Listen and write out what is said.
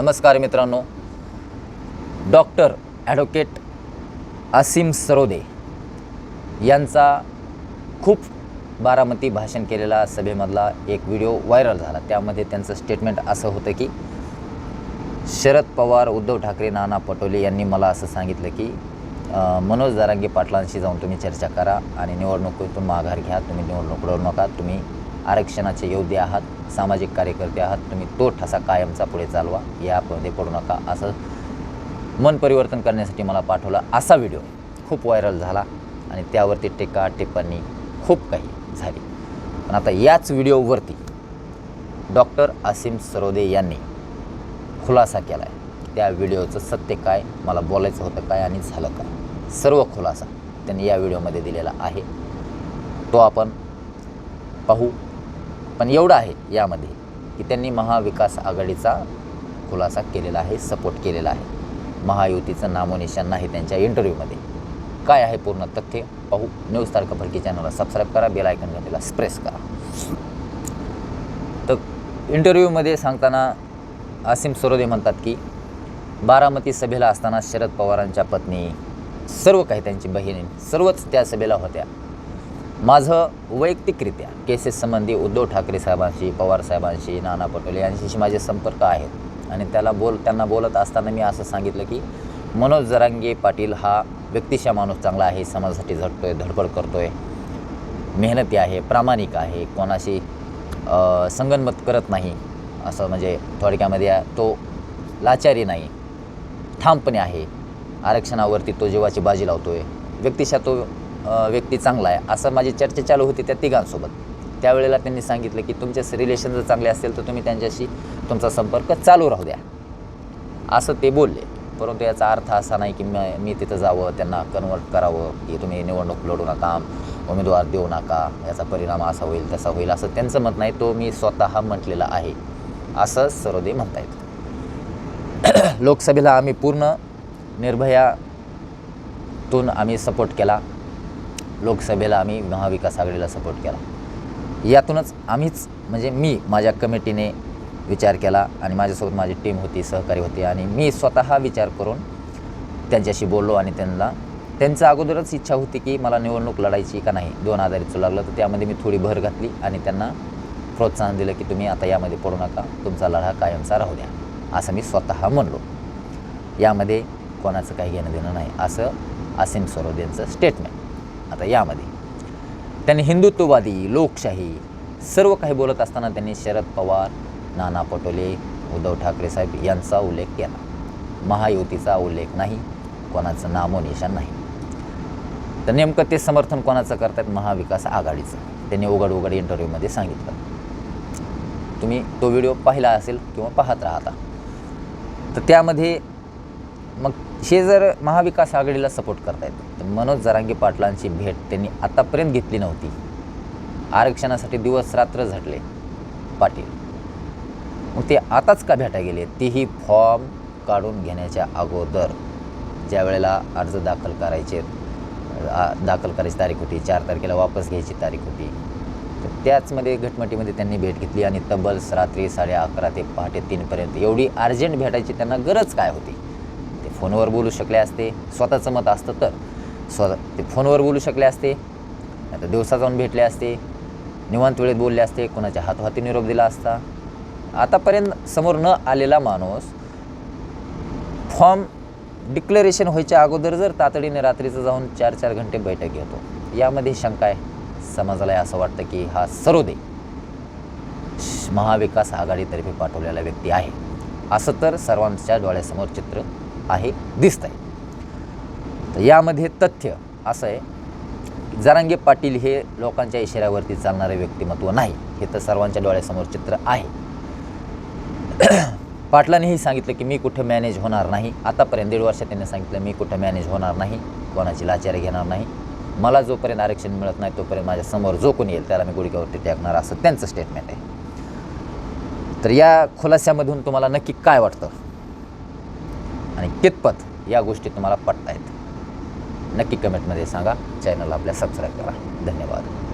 नमस्कार मित्रांनो. Doctor advocate असीम सरोदे यांचा खूप बारामती भाषण केलेला सभेमधला एक व्हिडिओ व्हायरल झाला. त्यामध्ये त्यांचं स्टेटमेंट असं होतं की शरद पवार उद्धव ठाकरे नाना पटोले यांनी मला असं सांगितलं की मनोज दारांगे पाटलांशी जाऊन तुम्ही चर्चा करा आणि निवडणुकीतून माघार घ्या. तुम्ही निवडणूक लढू नका. तुम्ही आरक्षणाचे योद्धे आहात. सामाजिक कार्यकर्ते आहात तुम्ही तो ठसा कायमचा पुढे चालवा यामध्ये पडू नका असं मन परिवर्तन करण्यासाठी मला पाठवला असा व्हिडिओ. खूप व्हायरल झाला आणि त्यावरती टीका टिप्पणी खूप काही झाली. पण आता याच व्हिडिओवरती डॉक्टर असीम सरोदे यांनी खुलासा केला आहे त्या व्हिडिओचं सत्य काय मला बोलायचं होतं काय आणि झालं काय? सर्व खुलासा त्यांनी या व्हिडिओमध्ये दिलेला आहे. तो आपण पाहू. पण एवढं आहे यामध्ये की त्यांनी महाविकास आघाडीचा खुलासा केलेला आहे सपोर्ट केलेला आहे. महायुतीचं नामोनिशान नाही त्यांच्या इंटरव्ह्यूमध्ये काय आहे पूर्ण तथ्य? पाहू. न्यूज तारखा भरकी चॅनलला सबस्क्राईब करा बेल आयकन घंटेला प्रेस करा. तर इंटरव्ह्यूमध्ये सांगताना आसिम सरोदे म्हणतात की बारामती सभेला असताना शरद पवारांच्या पत्नी सर्व काही त्यांची बहिणी सर्वच त्या सभेला होत्या. माझं वैयक्तिकरित्या केसेस संबंधी उद्धव ठाकरे साहेबांशी पवार साहेबांशी नाना पटोले यांच्याशी माझे संपर्क आहेत. आणि त्याला बोल त्यांना बोलत असताना मी असं सांगितलं की मनोज जरांगे पाटील हा व्यक्तिशा माणूस चांगला आहे समाजासाठी झटतोय धडपड करतो आहे मेहनती आहे प्रामाणिक आहे कोणाशी संगनमत करत नाही. असं म्हणजे थोडक्यामध्ये तो लाचारी नाही ठामपणे आहे. आरक्षणावरती तो जीवाची बाजी लावतो आहे व्यक्तिशा तो व्यक्ती चांगला आहे. असं माझी चर्चा चालू होती त्या तिघांसोबत. त्यावेळेला त्यांनी सांगितलं की तुमचे रिलेशन जर चांगले असतील तर तुम्ही त्यांच्याशी तुमचा संपर्क चालू राहू द्या. असं ते बोलले. परंतु याचा अर्थ असा नाही की म- मी तिथं जावं त्यांना कन्वर्ट करावं की तुम्ही निवडणूक लढू नका उमेदवार देऊ नका याचा परिणाम असा होईल तसा होईल असं त्यांचं मत नाही तो मी स्वतः म्हटलेला आहे. असं सरोदे म्हणतायत. लोकसभेला आम्ही पूर्ण निर्भयातून आम्ही सपोर्ट केला. लोकसभेला आम्ही महाविकास आघाडीला सपोर्ट केला. यातूनच आम्हीच म्हणजे मी माझ्या कमिटीने विचार केला आणि माझ्यासोबत माझी टीम होती सहकारी होती आणि मी स्वतः विचार करून त्यांच्याशी बोललो आणि त्यांना त्यांचं अगोदरच इच्छा होती की मला निवडणूक लढायची का नाही दोन आधारित लागलं तर त्यामध्ये मी थोडी भर घातली आणि त्यांना प्रोत्साहन दिलं की तुम्ही आता यामध्ये पडू नका तुमचा लढा कायमचा राहू द्या असं मी स्वतः म्हणलो. यामध्ये कोणाचं काही घेणं देणं नाही असं असीम सरोद यांचं स्टेटमेंट आता यामध्ये त्यांनी हिंदुत्ववादी लोकशाही सर्व काही बोलत असताना त्यांनी शरद पवार नाना पटोले उद्धव ठाकरे साहेब यांचा उल्लेख केला. महायुतीचा उल्लेख नाही कोणाचं नामोनिशान नाही. तर नेमकं ते समर्थन कोणाचं करतात महाविकास आघाडीचं. त्यांनी उघड उघड इंटरव्ह्यूमध्ये सांगितलं. तुम्ही तो व्हिडिओ पाहिला असेल किंवा पाहत राहता तर त्यामध्ये मग हे जर महाविकास आघाडीला सपोर्ट करतायत तर मनोज जरांगे पाटलांची भेट त्यांनी आतापर्यंत घेतली नव्हती. आरक्षणासाठी दिवस रात्र झटले. पाटील मग ते आताच का भेटा गेले? तेही फॉर्म काढून घेण्याच्या अगोदर. ज्या वेळेला अर्ज दाखल करायचे दाखल करायची तारीख होती चार तारखेला वापस घ्यायची तारीख होती तर त्याचमध्ये घटमटीमध्ये त्यांनी भेट घेतली आणि तब्बल रात्री साडे अकरा ते पहाटे तीनपर्यंत एवढी अर्जंट भेटायची त्यांना गरज काय होती? ते फोनवर बोलू शकले असते स्वतःचं मत असतं तर. स्वतः ते फोनवर बोलू शकले असते आता दिवसा जाऊन भेटले असते निवांत वेळेत बोलले असते कोणाच्या हातोहाती निरोप दिला असता. आतापर्यंत समोर न आलेला माणूस फॉर्म डिक्लेरेशन व्हायच्या अगोदर जर तातडीने रात्रीचं जाऊन चार चार घंटे बैठक घेतो यामध्ये शंका आहे. समाजाला असं वाटतं की हा सरोदे महाविकास आघाडीतर्फे पाठवलेला व्यक्ती आहे. असं तर सर्वांच्या डोळ्यासमोर चित्र आहे दिसत आहे तर यामध्ये तथ्य असं आहे जरांगे पाटील हे लोकांच्या इशाऱ्यावरती चालणारे व्यक्तिमत्व नाही. हे तर सर्वांच्या डोळ्यासमोर चित्र आहे. पाटलांनीही सांगितलं की मी कुठं मॅनेज होणार नाही. आतापर्यंत दीड वर्षात त्यांनी सांगितलं मी कुठं मॅनेज होणार नाही. कोणाची लाचारी घेणार नाही. मला जोपर्यंत आरक्षण मिळत नाही तोपर्यंत माझ्यासमोर जो कोणी येईल त्याला मी गुडघ्यावरती टाकणार असं त्यांचं स्टेटमेंट आहे. तर या खुलाश्यामधून तुम्हाला नक्की काय वाटतं? आणि कितपत या गोष्टी तुम्हाला पटतायत? नक्की कमेंटमध्ये सांगा. चॅनलला आपल्या सबस्क्राईब करा. धन्यवाद.